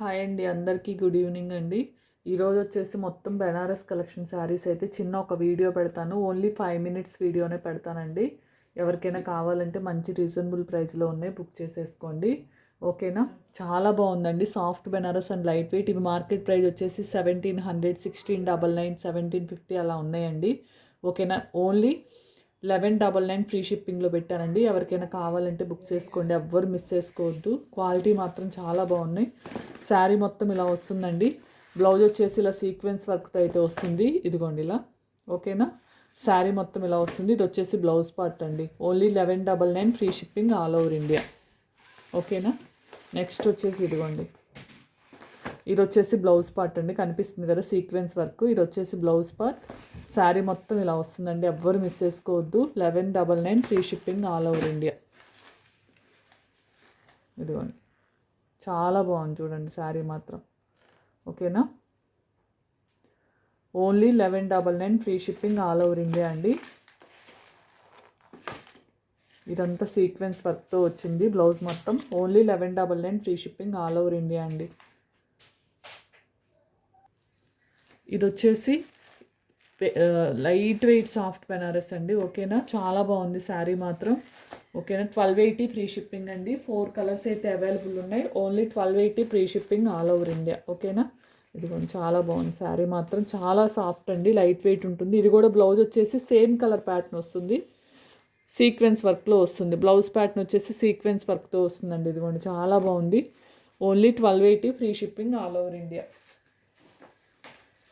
Hi అండి అందరికీ good evening అండి. ఈరోజు వచ్చేసి మొత్తం బెనారస్ కలెక్షన్ శారీస్ అయితే చిన్న ఒక వీడియో పెడతాను. ఓన్లీ ఫైవ్ మినిట్స్ వీడియోనే పెడతానండి. ఎవరికైనా కావాలంటే మంచి రీజనబుల్ ప్రైస్లో ఉన్నాయి బుక్ చేసేసుకోండి. ఓకేనా? చాలా బాగుందండి. Soft Banaras and light weight. ఇవి మార్కెట్ ప్రైస్ వచ్చేసి seventeen hundred sixteen double nine seventeen fifty అలా ఉన్నాయండి. ఓకేనా? Only eleven double nine free షిప్పింగ్లో పెట్టానండి. ఎవరికైనా కావాలంటే బుక్ చేసుకోండి. ఎవ్వరు మిస్ చేసుకోవద్దు. క్వాలిటీ మాత్రం చాలా బాగున్నాయి. శారీ మొత్తం ఇలా వస్తుందండి. బ్లౌజ్ వచ్చేసి ఇలా సీక్వెన్స్ వర్క్తో అయితే వస్తుంది. ఇదిగోండి ఇలా. ఓకేనా? శారీ మొత్తం ఇలా వస్తుంది. ఇది వచ్చేసి బ్లౌజ్ పార్ట్ అండి. Only eleven double nine free shipping all over India. ఓకేనా? నెక్స్ట్ వచ్చేసి ఇదిగోండి. ఇది వచ్చేసి బ్లౌజ్ పార్ట్ అండి కనిపిస్తుంది కదా సీక్వెన్స్ వర్క్. ఇది వచ్చేసి బ్లౌజ్ పార్ట్. శారీ మొత్తం ఇలా వస్తుందండి ఎవ్వరు మిస్ చేసుకోవద్దు. Eleven double nine free shipping all over India. ఇదిగోండి. చాలా బాగుంది చూడండి శారీ మాత్రం. ఓకేనా? Only eleven double nine free shipping all over India అండి. ఇదంతా సీక్వెన్స్ వర్క్తో వచ్చింది బ్లౌజ్ మొత్తం. Only eleven double nine free shipping all over India అండి. ఇది వచ్చేసి లైట్ వెయిట్ సాఫ్ట్ బెనారస్ అండి. ఓకేనా? చాలా బాగుంది శారీ మాత్రం. ఓకేనా? ట్వెల్వ్ ఎయిటీ ఫ్రీ షిప్పింగ్ అండి. ఫోర్ కలర్స్ అయితే అవైలబుల్ ఉన్నాయి. Only twelve eighty free shipping all over India. ఓకేనా? ఇదిగోండి చాలా బాగుంది శారీ మాత్రం. చాలా సాఫ్ట్ అండి. లైట్ వెయిట్ ఉంటుంది. ఇది కూడా బ్లౌజ్ వచ్చేసి సేమ్ కలర్ ప్యాటర్న్ వస్తుంది. సీక్వెన్స్ వర్క్లో వస్తుంది. బ్లౌజ్ ప్యాటర్న్ వచ్చేసి సీక్వెన్స్ వర్క్తో వస్తుందండి. ఇదిగోండి చాలా బాగుంది. Only twelve eighty free shipping all over India.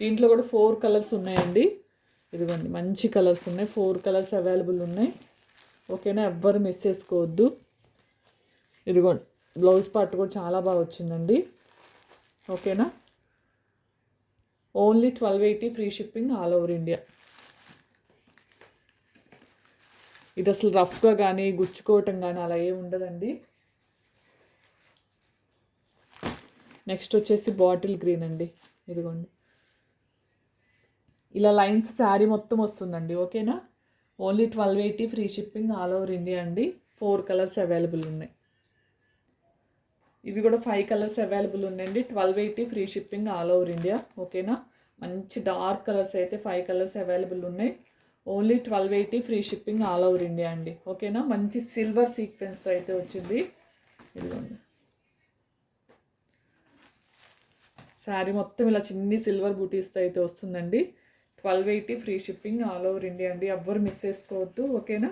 దీంట్లో కూడా ఫోర్ కలర్స్ ఉన్నాయండి. ఇదిగోండి మంచి కలర్స్ ఉన్నాయి. ఫోర్ కలర్స్ అవైలబుల్ ఉన్నాయి. ఓకేనా? ఎవ్వరు మిస్ చేసుకోవద్దు. ఇదిగోండి బ్లౌజ్ పార్ట్ కూడా చాలా బాగా వచ్చిందండి. ఓకేనా? Only twelve eighty free shipping all over India. ఇది అసలు రఫ్గా కానీ గుచ్చుకోవటం కానీ అలా ఏమి ఉండదండి. నెక్స్ట్ వచ్చేసి బాటిల్ గ్రీన్ అండి. ఇదిగోండి. ఇలా లైన్స్ శారీ మొత్తం వస్తుందండి ఓకేనా? Only twelve eighty free shipping all over India అండి. ఫోర్ కలర్స్ అవైలబుల్ ఉన్నాయి. ఇవి కూడా ఫైవ్ కలర్స్ అవైలబుల్ ఉన్నాయండి. Twelve eighty free shipping all over India ఓకేనా? మంచి డార్క్ కలర్స్ అయితే ఫైవ్ కలర్స్ అవైలబుల్ ఉన్నాయి. Only twelve eighty free shipping all over India అండి ఓకేనా? మంచి సిల్వర్ సీక్వెన్స్తో అయితే వచ్చింది. ఇదిగోండి. శారీ మొత్తం ఇలా చిన్ని సిల్వర్ బూటీస్తో అయితే వస్తుందండి. Twelve eighty free shipping all over India అండి. ఎవ్వరు మిస్ చేసుకోవద్దు ఓకేనా?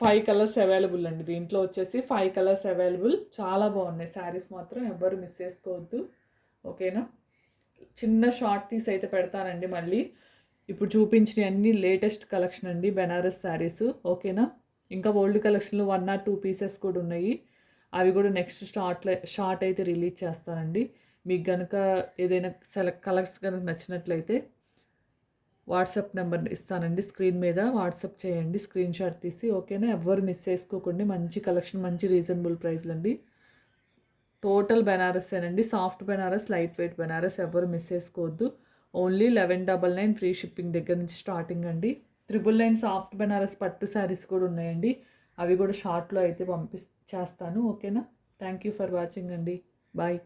ఫైవ్ కలర్స్ అవైలబుల్ అండి. దీంట్లో వచ్చేసి ఫైవ్ కలర్స్ అవైలబుల్. చాలా బాగున్నాయి. శారీస్ మాత్రం ఎవ్వరు మిస్ చేసుకోవద్దు ఓకేనా? చిన్న షార్ట్ తీసి అయితే పెడతానండి మళ్ళీ. ఇప్పుడు చూపించిన అన్ని లేటెస్ట్ కలెక్షన్ అండి బెనారస్ శారీస్ ఓకేనా? ఇంకా ఓల్డ్ కలెక్షన్లో వన్ ఆర్ టూ పీసెస్ కూడా ఉన్నాయి. అవి కూడా నెక్స్ట్ షార్ట్లో షార్ట్ అయితే రిలీజ్ చేస్తానండి. మీకు కనుక ఏదైనా సెలెక్ట్ కలర్స్ కనుక నచ్చినట్లయితే వాట్సాప్ నెంబర్ ఇస్తానండి స్క్రీన్ మీద. వాట్సాప్ చేయండి స్క్రీన్ షాట్ తీసి ఓకేనా? ఎవ్వరు మిస్ చేసుకోకండి. మంచి కలెక్షన్ మంచి రీజనబుల్ ప్రైస్లు అండి total బెనారస్ేనండి soft Banaras light weight Banaras ఎవరు మిస్ చేసుకోవద్దు. Only eleven double nine free shipping దగ్గర నుంచి స్టార్టింగ్ అండి. త్రిబుల్ నైన్ సాఫ్ట్ బెనారస్ పట్టు శారీస్ కూడా ఉన్నాయండి. అవి కూడా షార్ట్లో అయితే పంపి చేస్తాను. ఓకేనా? థ్యాంక్ యూ ఫర్ వాచింగ్ అండి. బాయ్.